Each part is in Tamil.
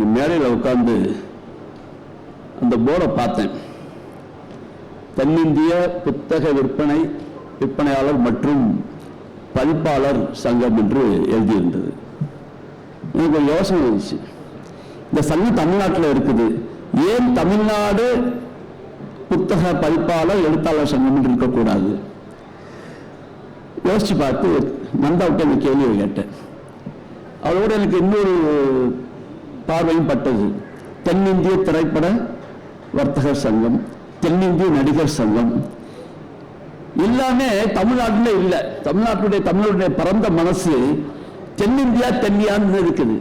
இந்த மேடையில் உட்கார்ந்து அந்த போர்டை பார்த்தேன். தென்னிந்திய புத்தக விற்பனை விற்பனையாளர் மற்றும் பதிப்பாளர் சங்கம் என்று எழுதியிருந்தது. எனக்கு ஒரு யோசனை இருந்துச்சு இந்த சங்கம் தமிழ்நாட்டில் இருக்குது. ஏன் தமிழ்நாடு புத்தக பதிப்பாளர் எழுத்தாளர் சங்கம் என்று இருக்கக்கூடாது? யோசிச்சு பார்த்து நந்தாவிட்ட இந்த கேள்வியை கேட்டேன். அவரோட எனக்கு இன்னொரு பார்வையும் பட்டது. தென்னிந்திய திரைப்பட வர்த்தகர் சங்கம் தென்னிந்திய நடிகர் சங்கம். எல்லாமே தமிழ்நாட்டில் இல்லை. தமிழ்நாட்டுடைய தமிழருடைய பரந்த மனசு தென்னிந்தியா தென்னியான்னு இருக்குது.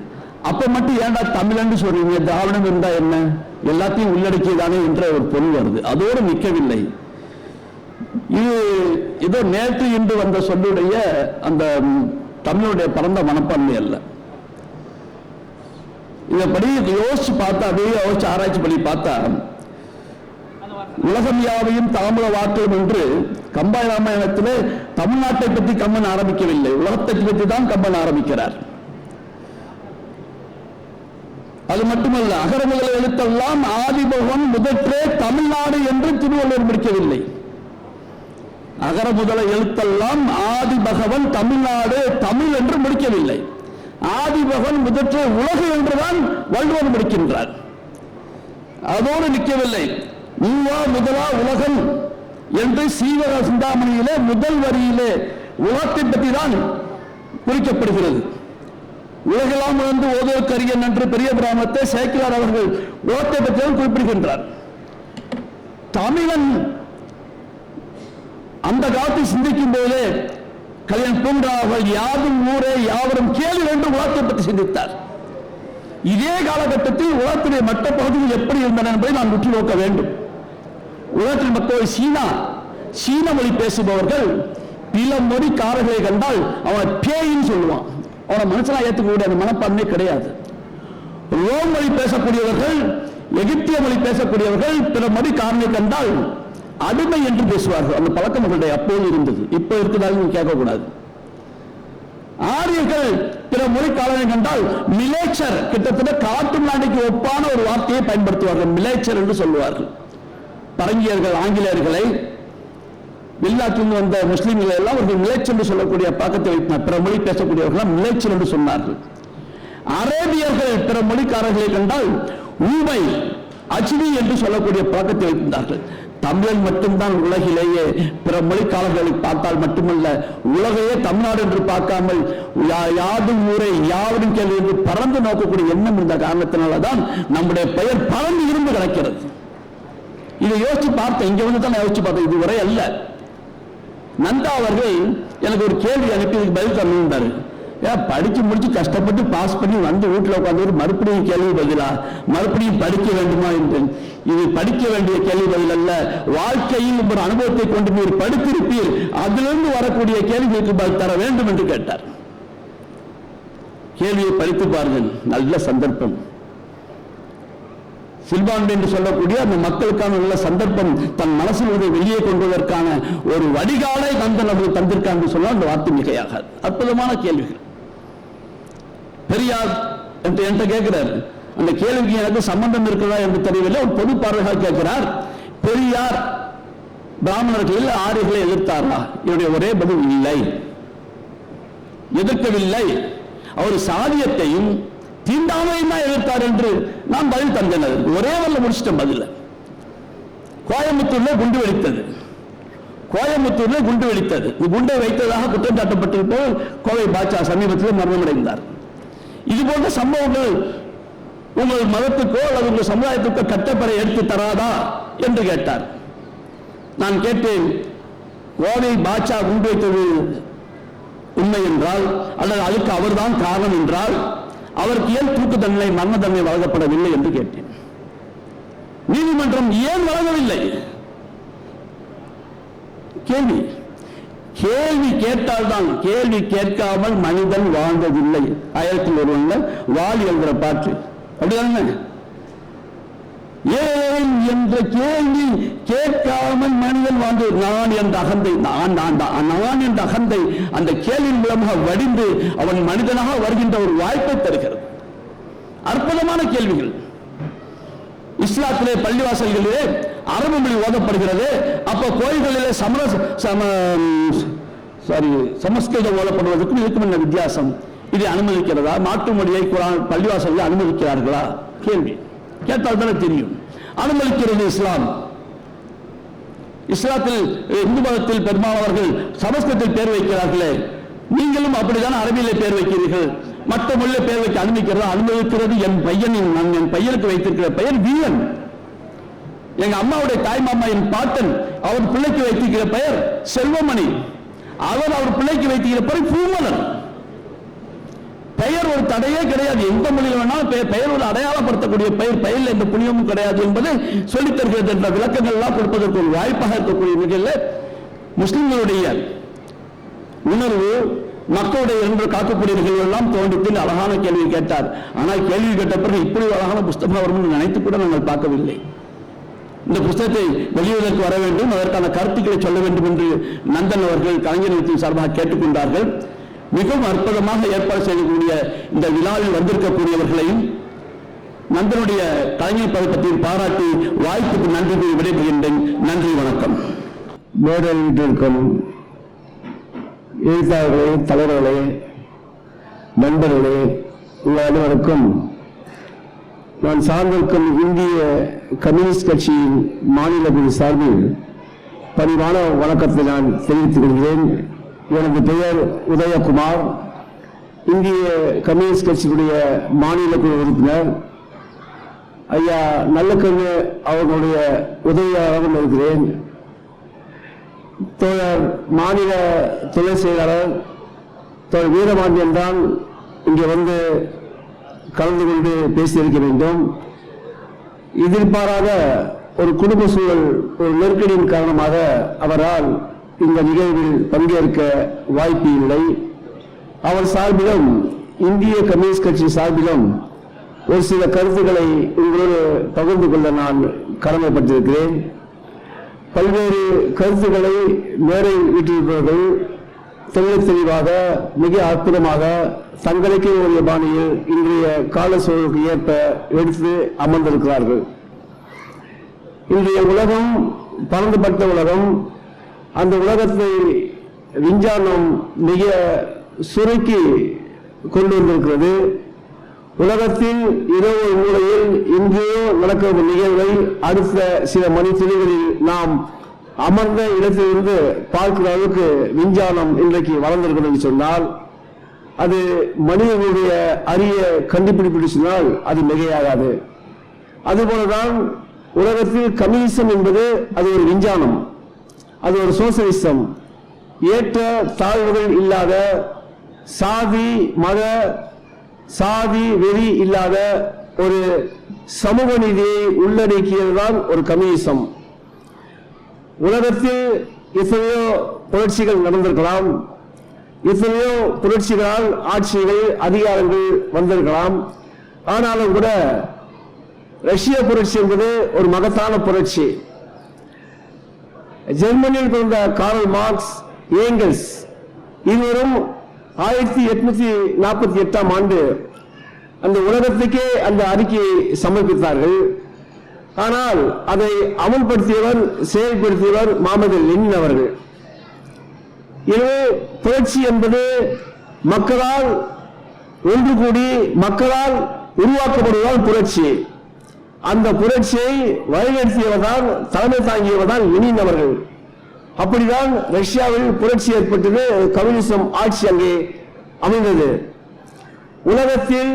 அப்ப மட்டும் ஏன்டா தமிழன்னு சொல்றீங்க? திராவிடம் இருந்தா என்ன? எல்லாத்தையும் உள்ளடக்கியதானே என்ற ஒரு பொருள் வருது. அதோடு நிற்கவில்லை. இது ஏதோ நேற்று இன்று வந்த சொல்லுடைய அந்த தமிழுடைய பரந்த மனப்பான்மை அல்ல. இதைப்படி யோசிச்சு பார்த்தா அப்படியே யோசிச்சு ஆராய்ச்சி பண்ணி பார்த்தா உலகம் யாவையும் தாமிர வாக்களும் என்று கம்பா ராமாயணத்திலே தமிழ்நாட்டை பற்றி கம்மன் ஆரம்பிக்கவில்லை. உலகத்தை பற்றி தான் கம்பன் ஆரம்பிக்கிறார். அது மட்டுமல்ல அகர முதல எழுத்தெல்லாம் ஆதிபகவன் முதற்றே தமிழ்நாடு என்று திருவள்ளுவர் முடிக்கவில்லை. அகர முதல எழுத்தெல்லாம் ஆதிபகவன் தமிழ்நாடு தமிழ் என்று முடிக்கவில்லை. ஆதிபகன் முதற்றே உலகு என்றுதான் வள்ளுவர் முடிக்கின்றார். அதோடு நிற்கவில்லை. நீவா முதலா உலகம் என்று சீவக சிந்தாமணியிலே முதல் வரியிலே உலகத்தை பற்றி தான் குறிக்கப்படுகிறது. உலகெல்லாம் வந்து ஓதோக்கரியன் என்று பெரிய பிராமத்தை சேக்கிலார் அவர்கள் உலகத்தை பற்றி தான் குறிப்பிடுகின்றார். தமிழன் அந்த காலத்தை சிந்திக்கும் போதே கல்யாண் பூங்காவல் யாரும் ஊரே யாவரும் கேள்வி என்று உலகத்தை பற்றி சிந்தித்தார். இதே காலகட்டத்தில் உலகத்திலே மற்ற பகுதிகள் எப்படி இருந்தன என்பதை நான் உற்று நோக்க வேண்டும். உலகத்தில் மக்கள் சீனா சீன மொழி பேசுபவர்கள் பில மொழி காரர்களை கண்டால் அவன் பேயின்னு சொல்லுவான். அவனை மனுஷனா ஏற்றுக்கக்கூடிய அந்த மனப்பான்மை கிடையாது. ரோம் மொழி பேசக்கூடியவர்கள் எகிப்திய மொழி பேசக்கூடியவர்கள் பிற மொழி மொழிக்காரனை கண்டால் அடிமை என்று பேசுவார்கள். அந்த பழக்கம் அவர்களுடைய அப்போது இருந்தது. இப்போ இருக்கிறதாக நீங்க கேட்கக்கூடாது. ஆரியர்கள் பிற மொழிக்காரனை கண்டால் மிலேச்சர் கிட்டத்தட்ட காட்டு நாட்டுக்கு ஒப்பான ஒரு வார்த்தையை பயன்படுத்துவார்கள். மிலேச்சர் என்று சொல்லுவார்கள். பரங்கியர்கள் ஆங்கிலேயர்களை வெளிநாட்டிலிருந்து வந்த முஸ்லீம்களை எல்லாம் அவர்கள் மிலேச்சர் என்று சொல்லக்கூடிய பழக்கத்தை வைத்தனர். பிற மொழி பேசக்கூடியவர்கள் மிலேச்சர் என்று சொன்னார்கள். அரேபியர்கள் பிற மொழிக்காரர்களை கண்டால் ஊமை அஜ்மி என்று சொல்லக்கூடிய பழக்கத்தை வைத்திருந்தார்கள். தமிழன் மட்டும்தான் உலகிலேயே பிற மொழிக்காரர்களை பார்த்தால் மட்டுமல்ல உலகையே தமிழ்நாடு என்று பார்க்காமல் யா- யாதும் ஊரை யாவரும் கேள்வி என்று பறந்து நோக்கக்கூடிய எண்ணம் இருந்த காரணத்தினாலதான் நம்முடைய பெயர் பறந்து இருந்து கிடக்கிறது. இதை யோசிச்சு பார்த்தேன் இங்க வந்து தான் யோசிச்சு பார்த்தேன் இதுவரை அல்ல. நந்தா அவர்கள் எனக்கு ஒரு கேள்வி அனுப்பி இதுக்கு பதில் தரணும்னாரு ஏன் படிச்சு முடிச்சு கஷ்டப்பட்டு பாஸ் பண்ணி வந்து வீட்டில் உட்காந்து மறுபடியும் கேள்வி பதிலா? மறுபடியும் படிக்க வேண்டுமா என்று. இது படிக்க வேண்டிய கேள்வி பதில் அல்ல. வாழ்க்கையில் ஒரு அனுபவத்தை கொண்டு நீர் படித்திருப்பீர். அதிலிருந்து வரக்கூடிய கேள்விகளுக்கு பதில் தர வேண்டும் என்று கேட்டார். கேள்வியை படித்து பாருங்கள். நல்ல சந்தர்ப்பம். சில்வாண்டு என்று சொல்லக்கூடிய அந்த மக்களுக்கான நல்ல சந்தர்ப்பம் தன் மனசில் ஒரு வெளியே கொண்டுவதற்கான ஒரு வடிகாலை நந்தன் நமக்கு தந்திருக்கான் என்று சொன்னால் அந்த வார்த்தை மிகையாகாது. அற்புதமான கேள்விகள். பெரியார் என்று என்கிட்ட கேட்கிறார். அந்த கேள்விக்கு எனக்கு சம்பந்தம் இருக்கிறதா என்று தெரியவில்லை. ஒரு பொது பார்வையாக கேட்கிறார். பெரியார் பிராமணர்களில் ஆரியர்களை எதிர்த்தாரா? என்னுடைய ஒரே பதில் இல்லை. எதிர்க்கவில்லை. அவர் சாதியத்தையும் தீண்டாமையும் தான் எதிர்த்தார் என்று நான் பதில் தந்தேன். ஒரே வரல முடிச்சிட்டேன் பதில. கோயம்புத்தூர்ல குண்டு வெடித்தது. கோயம்புத்தூர்ல குண்டு வெடித்தது. குண்டை வைத்ததாக குற்றம் சாட்டப்பட்டிருப்போம் கோவை பாட்சா சமீபத்தில் மரணமடைந்தார் இது போன்ற சம்பவங்கள் உங்கள் மதத்துக்கோ அல்லது உங்கள் சமுதாயத்துக்கோ கட்டப்பறை எடுத்து தராதா என்று கேட்டார். நான் கேட்டேன் கோவை பாட்சா குண்டு வைத்தது உண்மை என்றால் அல்லது அதுக்கு அவர்தான் காரணம் என்றால் அவருக்கு ஏன் தூக்கு தண்டனை மரண தண்டனை வழங்கப்படவில்லை? என்று கேட்டேன். நீதிமன்றம் ஏன் வழங்கவில்லை? கேள்வி. கேள்வி கேட்டால்தான் கேள்வி கேட்காமல் மனிதன் வாழ்ந்ததில்லை. ஆயிரத்தி ஒருவன்ல வாலி என்கிற பாட்டு. அப்படிதானே? ஏன் என்ற கேள்வி கேட்காமல் மனிதன் வாழ்ந்து நான் என்ற அகந்தை நான் நான் நான் என்ற அகந்தை அந்த கேள்வியின் மூலமாக வடிந்து அவன் மனிதனாக வருகின்ற ஒரு வாய்ப்பை தருகிறது. அற்புதமான கேள்விகள். இஸ்லாத்திலே பள்ளிவாசல்களிலே அரபு மொழி ஓதப்படுகிறது. அப்ப கோயில்களில் சமர சம சாரி சமஸ்கிருதம் ஓதப்படுவதற்கும் இருக்கும் என்ன வித்தியாசம்? இதை அனுமதிக்கிறதா? மாற்று மொழியை குரான் பள்ளிவாசலில் அனுமதிக்கிறார்களா? கேள்வி. கேட்டால் தானே தெரியும். அனுமதிக்கிறது இஸ்லாம். இஸ்லாத்தில் இந்து மதத்தில் பெரும்பாலானவர்கள் சமஸ்கிருதத்தில் பேர் வைக்கிறார்களே. நீங்களும் அப்படிதான் அரபியிலே பேர் வைக்கிறீர்கள். மற்ற மொழியில பேர் வைக்க அனுமதிக்கிறதா? அனுமதிக்கிறது என் பையனின் நான் என் பையனுக்கு வைத்திருக்கிற பெயர் வீரன். எங்க அம்மாவுடைய தாய் மாமா என் பாட்டன் அவர் பிள்ளைக்கு வைத்திருக்கிற பெயர் செல்வமணி. அவர் அவர் பிள்ளைக்கு வைத்திருக்கிற பெயர் பூமலன். பெயர் ஒரு தடையே கிடையாது. எந்த மொழியில் வேணாலும் பெயர் பெயர் ஒரு அடையாளப்படுத்தக்கூடிய பெயர் பெயரில் எந்த புண்ணியமும் கிடையாது என்பதை சொல்லித் தருகிறது என்ற விளக்கங்கள் எல்லாம் கொடுப்பதற்கு ஒரு வாய்ப்பாக இருக்கக்கூடிய வகையில் முஸ்லிம்களுடைய உணர்வு மக்களுடைய என்று காக்கக்கூடிய நிகழ்வு எல்லாம் தோன்றித்து அழகான கேள்வி கேட்டார். ஆனால் கேள்வி கேட்ட பிறகு இப்படி அழகான புஸ்தகம் வரும் நினைத்து கூட நாங்கள் பார்க்கவில்லை. இந்த புஸ்தகத்தை வெளியுவதற்கு வர வேண்டும். அதற்கான கருத்துக்களை சொல்ல வேண்டும் என்று நந்தன் அவர்கள் கலைஞர் சார்பாக கேட்டுக்கொண்டார்கள். மிகவும் அற்புதமாக ஏற்பாடு செய்யக்கூடிய இந்த விழாவில் வந்திருக்கக்கூடியவர்களையும் நந்தனுடைய கலைஞர் பதக்கத்தில் பாராட்டி வாய்ப்புக்கு நன்றி கூறி விடைபெறுகின்றேன். நன்றி வணக்கம். மேடையில் எழுத்தாளர்களே தலைவர்களே நண்பர்களே உங்கள் அனைவருக்கும் நான் சார்ந்திருக்கும் இந்திய கம்யூனிஸ்ட் கட்சியின் மாநில குழு சார்பில் பணிவான வணக்கத்தை நான் தெரிவித்துக் கொள்கிறேன். எனது பெயர் உதயகுமார். இந்திய கம்யூனிஸ்ட் கட்சியினுடைய மாநில குழு உறுப்பினர். ஐயா நல்லக்கண்ணு அவர்களுடைய உதவியாளராகவும் இருக்கிறேன். தோழர் மாநில துணை செயலாளர் தோழர் வீரபாண்டியன் தான் இங்கே வந்து கலந்து கொண்டு பேசியிருக்க வேண்டும். எதிர்பாராத ஒரு குடும்ப சூழல் ஒரு நெருக்கடியின் காரணமாக அவரால் இந்த நிகழ்வில் பங்கேற்க வாய்ப்பு இல்லை. அவர் சார்பிலும் இந்திய கம்யூனிஸ்ட் கட்சி சார்பிலும் ஒரு சில கருத்துக்களை உங்களோடு பகிர்ந்து கொள்ள நான் கடமைப்பட்டிருக்கிறேன். பல்வேறு கருத்துக்களை மேடை விட்டிருப்பவர்கள் தெள்ளத் தெளிவாக மிக அற்புதமாக தங்களுக்கே உரிய பாணியில் இன்றைய கால சூழலுக்கு ஏற்ப எடுத்து அமர்ந்திருக்கிறார்கள். இன்றைய உலகம் பறந்துபட்ட உலகம் அந்த உலகத்தை விஞ்ஞானம் மிக சுருக்கி கொண்டு வந்திருக்கிறது. உலகத்தில் இரவு மூலையில் இன்றையோ நடக்கிற நிகழ்வை அடுத்த சில மணி நாம் அமர்ந்த இடத்திலிருந்து பார்க்கிற அளவுக்கு விஞ்ஞானம் இன்றைக்கு வளர்ந்திருக்கிறது என்று சொன்னால் அது மனிதனுடைய அரிய கண்டுபிடிப்பு சொன்னால் அது மிகையாகாது. அதுபோலதான் உலகத்தில் கம்யூனிசம் என்பது அது ஒரு விஞ்ஞானம் அது ஒரு சோசலிசம் ஏற்ற தாழ்வுகள் இல்லாத சாதி மத சாதி வெறி இல்லாத ஒரு சமூக நீதியை உள்ளடக்கியதுதான் ஒரு கம்யூனிசம். உலகத்தில் எத்தனையோ புரட்சிகள் நடந்திருக்கலாம் எத்தனையோ புரட்சிகளால் ஆட்சிகள் அதிகாரங்கள் வந்திருக்கலாம். ஆனாலும் கூட ரஷ்ய புரட்சி என்பது ஒரு மகத்தான புரட்சி. ஜெர்மனியில் பிறந்த கார்ல் மார்க்ஸ் ஏங்கல்ஸ் இருவரும் ஆயிரத்தி எட்நூத்தி நாற்பத்தி எட்டாம் ஆண்டு அந்த உலகத்துக்கே அந்த அறிக்கையை சமர்ப்பித்தார்கள். ஆனால் அதை அமல்படுத்தியவர் செயல்படுத்தியவர் மாமது லெனின் அவர்கள். எனவே புரட்சி என்பது மக்களால் ஒன்று கூடி மக்களால் உருவாக்கப்படுவதால் புரட்சி. அந்த புரட்சியை வழிநடத்தியவர்தான் தலைமை தாங்கியவர்தான் லெனின் அவர்கள். அப்படிதான் ரஷ்யாவில் புரட்சி ஏற்பட்டது கம்யூனிசம் ஆட்சி அங்கே அமைந்தது. உலகத்தில்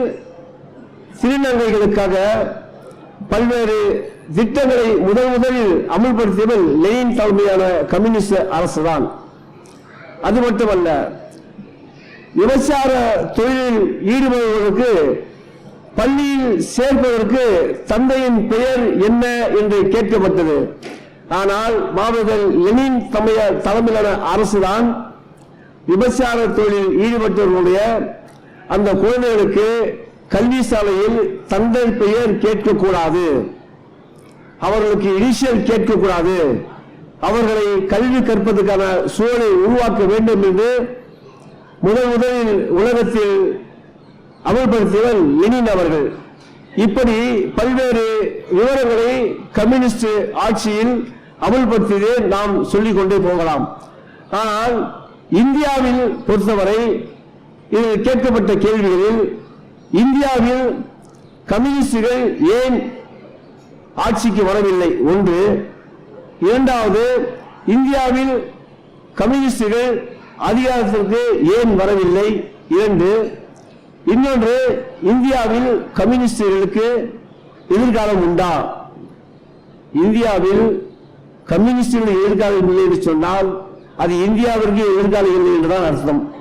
திருநங்கைகளுக்காக பல்வேறு திட்டங்களை முதல் முதலில் அமல்படுத்தியவர் லெனின் தலைமையான கம்யூனிஸ்ட் அரசுதான். அது மட்டுமல்ல விபச்சார தொழிலில் ஈடுபடுவதற்கு பள்ளியில் சேர்ப்பதற்கு தந்தையின் பெயர் என்ன என்று கேட்கப்பட்டது. ஆனால் மாவீரர் லெனின் தமைய தலைமையிலான அரசுதான் விபச்சார தொழிலில் ஈடுபட்டவர்களுடைய அந்த குழந்தைகளுக்கு கல்வி சாலையில் தந்தை பெயர் கேட்கக்கூடாது. அவர்களுக்கு இனிஷியல் கேட்கக்கூடாது. அவர்களை கல்வி கற்பதற்கான சூழலை உருவாக்க வேண்டும் என்று முதல் முதலில் உலகத்தில் அமல்படுத்தியவர் லெனின் அவர்கள். இப்படி பல்வேறு விவரங்களை கம்யூனிஸ்ட் ஆட்சியில் அமல்படுத்தியதே நாம் சொல்லிக் கொண்டே போகலாம். ஆனால் இந்தியாவில் பொறுத்தவரை இதில் கேட்கப்பட்ட கேள்விகளில் இந்தியாவில் கம்யூனிஸ்டுகள் ஏன் ஆட்சிக்கு வரவில்லை? ஒன்று. இரண்டாவது இந்தியாவில் கம்யூனிஸ்டுகள் அதிகாரத்திற்கு ஏன் வரவில்லை? இரண்டு. இன்னொன்று இந்தியாவில் கம்யூனிஸ்டுகளுக்கு எதிர்காலம் உண்டா? இந்தியாவில் கம்யூனிஸ்டுகள் எதிர்காலம் இல்லை என்று சொன்னால் அது இந்தியாவிற்கு எதிர்காலம் இல்லை என்றுதான் அர்த்தம்.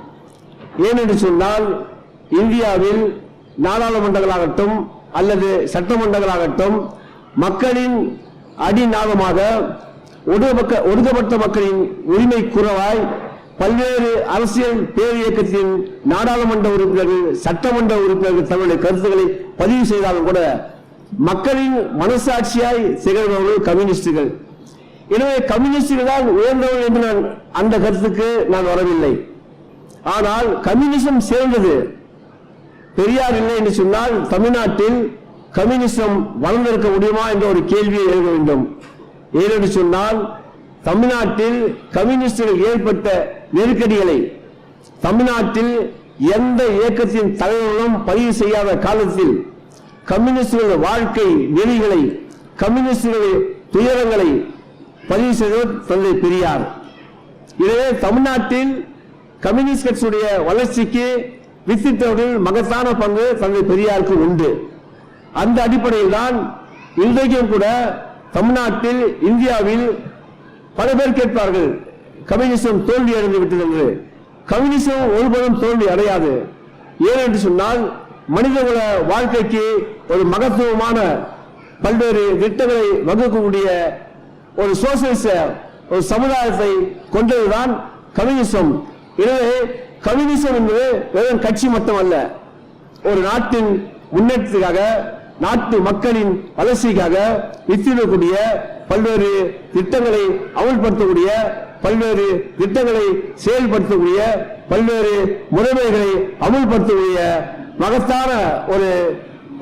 ஏனென்று சொன்னால் இந்தியாவில் நாடாளுமன்றங்களாகட்டும் அல்லது சட்டமன்றங்களாகட்டும் மக்களின் அடிநாதமாக ஒடுக்கப்பட்ட ஒடுக்கப்பட்ட மக்களின் உரிமை குறவாய் பல்வேறு அரசியல் பேர் இயக்கத்தின் நாடாளுமன்ற உறுப்பினர்கள் சட்டமன்ற உறுப்பினர்கள் தங்களுடைய கருத்துக்களை பதிவு செய்தாலும் கூட மக்களின் மனசாட்சியாய் திகழ்பவர்கள் கம்யூனிஸ்டுகள். எனவே கம்யூனிஸ்டுகள் தான் உயர்ந்தவர்கள் என்று நான் அந்த கருத்துக்கு நான் வரவில்லை. ஆனால் கம்யூனிசம் சேர்ந்தது பெரியார் இல்லை என்று சொன்னால் தமிழ்நாட்டில் கம்யூனிசம் வளர்ந்திருக்க முடியுமா என்ற ஒரு கேள்வியை எழுத வேண்டும். ஏனென்று சொன்னால் தமிழ்நாட்டில் கம்யூனிஸ்டுகள் ஏற்பட்ட நெருக்கடிகளை தமிழ்நாட்டில் எந்த இயக்கத்தின் தலைவர்களும் பதிவு செய்யாத காலத்தில் கம்யூனிஸ்டுகள் வாழ்க்கை நெறிகளை கம்யூனிஸ்டுகள் துயரங்களை பதிவு செய்தவர் தந்தை பெரியார். எனவே தமிழ்நாட்டில் கம்யூனிஸ்ட் கட்சியுடைய வளர்ச்சிக்கு வித்திட்டவர்கள் மகத்தான பங்கு தந்தை பெரியாருக்கு உண்டு. அந்த அடிப்படையில் தான் இன்றைக்கும் கூட தமிழ்நாட்டில் இந்தியாவில் பல பேர் கேட்பார்கள் கம்யூனிசம் தோல்வி அடைந்து விட்டது என்று. கம்யூனிசம் ஒருபோதும் தோல்வி அடையாது. ஏனென்று சொன்னால் மனிதகுல வாழ்க்கைக்கு ஒரு மகத்துவமான பல்வேறு திட்டங்களை வகுக்கக்கூடிய ஒரு சோசியலிச ஒரு சமுதாயத்தை கொண்டதுதான் கம்யூனிசம். எனவே கம்யூனிசம் என்பது வெறும் கட்சி மட்டும் அல்ல ஒரு நாட்டின் முன்னேற்றத்துக்காக நாட்டு மக்களின் வளர்ச்சிக்காக வித்திடக்கூடிய பல்வேறு திட்டங்களை அமல்படுத்தக்கூடிய பல்வேறு திட்டங்களை செயல்படுத்தக்கூடிய பல்வேறு முறைமைகளை அமல்படுத்தக்கூடிய மகத்தான ஒரு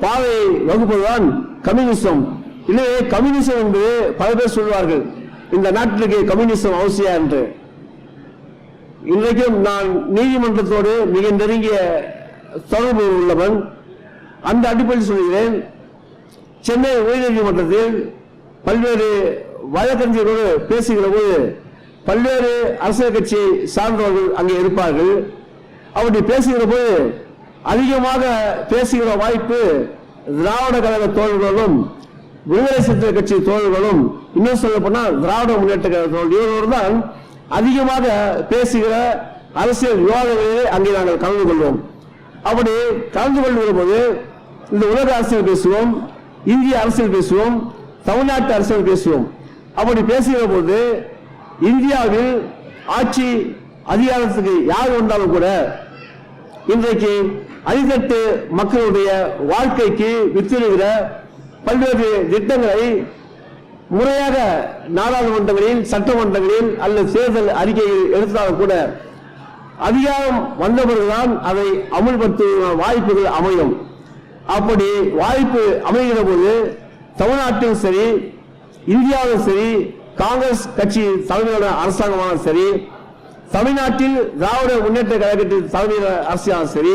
பாதையை வகுப்பதுதான் கம்யூனிசம். இல்லையே கம்யூனிசம் என்பது பல பேர் சொல்வார்கள் இந்த நாட்டிற்கு கம்யூனிசம் அவசியம் என்று. இன்றைக்கும் நான் நீதிமன்றத்தோடு மிக நெருங்கிய தொடர்பு உள்ளவன். அந்த அடிப்படையில் சொல்கிறேன். சென்னை உயர்நீதிமன்றத்தில் பல்வேறு வழக்கறிஞர்களோடு பேசுகிற போது பல்வேறு அரசியல் கட்சி சார்ந்தவர்கள் அங்கே இருப்பார்கள். அவற்றை பேசுகிற போது அதிகமாக பேசுகிற வாய்ப்பு திராவிட கழக தோழர்களும் விடுதலை சிறுத்தை கட்சி தோழர்களும். இன்னும் சொல்ல போனால் திராவிட முன்னேற்ற கழக தோழர்கள் இவர்கள் தான் அதிகமாக பேசுகிற அரசியல் விவாதங்களிலே அங்கே நாங்கள் கலந்து கொள்வோம். அப்படி கலந்து கொள்கிற போது இந்த உலக அரசியல் பேசுவோம் இந்திய அரசியல் பேசுவோம் தமிழ்நாட்டு அரசியல் பேசுவோம். அப்படி பேசுகிற போது இந்தியாவில் ஆட்சி அதிகாரத்துக்கு யார் வந்தாலும் கூட இன்றைக்கு அடித்தட்டு மக்களுடைய வாழ்க்கைக்கு வித்திடுகிற பல்வேறு திட்டங்களை முறையாக நாடாளுமன்றங்களில் சட்டமன்றங்களில் அல்லது தேர்தல் அறிக்கையில் எடுத்தாலும் கூட அதிகாரம் வந்த பிறகுதான் அதை அமுல்படுத்துவதற்கான வாய்ப்புகள் அமையும். அப்படி வாய்ப்பு அமைகிற போது தமிழ்நாட்டிலும் சரி இந்தியாவிலும் சரி காங்கிரஸ் கட்சி தலைமையிலான அரசாங்கமானாலும் சரி தமிழ்நாட்டில் திராவிட முன்னேற்ற கழகத்தின் தலைமையிலான அரசாங்கம் சரி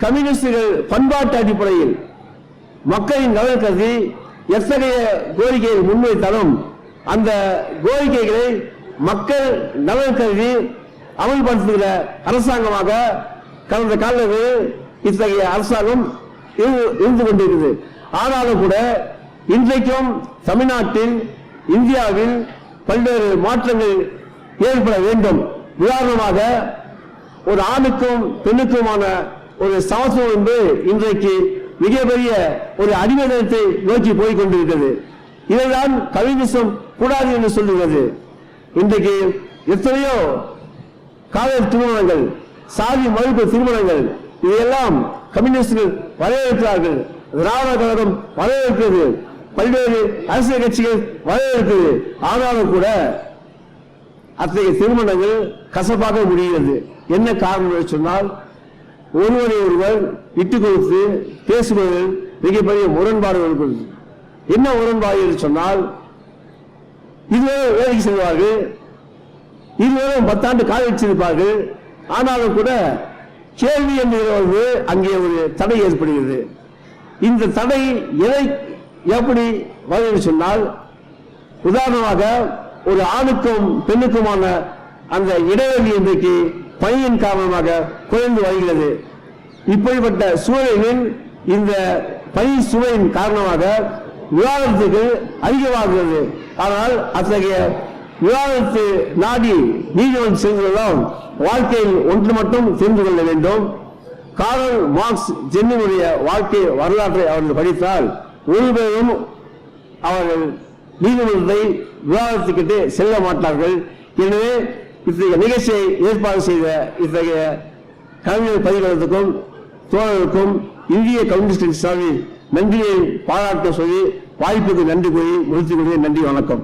கம்யூனிஸ்டுகள் பண்பாட்டு அடிப்படையில் மக்களின் நலன் கருதி எத்தகைய கோரிக்கையை முன்வைத்தாலும் அந்த கோரிக்கைகளை மக்கள் நலன் கருதி அமல்படுத்துகிற அரசாங்கமாக கடந்த காலங்களில் இத்தகைய அரசாங்கம் இருந்து- இருந்து கொண்டிருக்கிறது ஆனாலும் கூட இன்றைக்கும் தமிழ்நாட்டில் இந்தியாவில் பல்வேறு மாற்றங்கள் ஏற்பட வேண்டும். உதாரணமாக ஒரு ஆணுக்கும் பெண்ணுக்குமான ஒரு சமத்துவம் என்று இன்றைக்கு மிகப்பெரிய ஒரு அடிமைதனத்தை நோக்கி போய் கொண்டிருக்கிறது. இதைதான் கம்யூனிசம் கூடாது என்று சொல்லுகிறது. இன்றைக்கு எத்தனையோ காதல் திருமணங்கள் சாதி மறுப்பு திருமணங்கள் இதையெல்லாம் கம்யூனிஸ்டுகள் வரவேற்கிறார்கள். திராவிட கழகம் வரவேற்கிறது. பல்வேறு அரசியல் கட்சிகள் வரவேற்கிறது. ஆனாலும் கூட அத்தகைய திருமணங்கள் கசப்பாக முடிகிறது. என்ன காரணம் என்று சொன்னால் ஒருவரை ஒருவர் இட்டு கொடுத்து பேசுபவர்கள் மிகப்பெரிய முரண்பாடு இருக்கிறது என்ன முரண்பாடு என்று சொன்னால் இதுவரை வேலைக்கு செல்வார்கள் இதுவரை பத்தாண்டு கால வச்சிருப்பார்கள் ஆனாலும் கூட கேள்வி என்கிற அங்கே ஒரு தடை ஏற்படுகிறது. இந்த தடை எதை எப்படி வரும் சொன்னால் உதாரணமாக ஒரு ஆணுக்கும் பெண்ணுக்குமான அந்த இடைவெளி இன்றைக்கு பணியின் காரணமாக குறைந்து வருகிறது. இப்படிப்பட்ட சூழலில் இந்த பணி சுவையின் காரணமாக விவாதத்துக்கு அதிகமாகிறது. ஆனால் அத்தகைய விவாதத்து நாடி நீதிமன்றம் செல்வதும் வாழ்க்கையில் ஒன்று மட்டும் தெரிந்து கொள்ள வேண்டும். காரல் மார்க்ஸ் ஜென்னினுடைய வாழ்க்கை வரலாற்றை அவர்கள் படித்தால் ஒருவரும் அவர்கள் நீதிமன்றத்தை விவாதத்துக்கிட்டு செல்ல மாட்டார்கள். எனவே இத்தகைய நிகழ்ச்சியை ஏற்பாடு செய்த இத்தகைய கலைஞர் பதிவகத்துக்கும் தோழருக்கும் இந்திய கம்யூனிஸ்ட் சார்பில் நன்றியை பாராட்ட சொல்லி வாய்ப்புக்கு நன்றி கூறி முடித்துக் கொள்கிறேன். நன்றி வணக்கம்.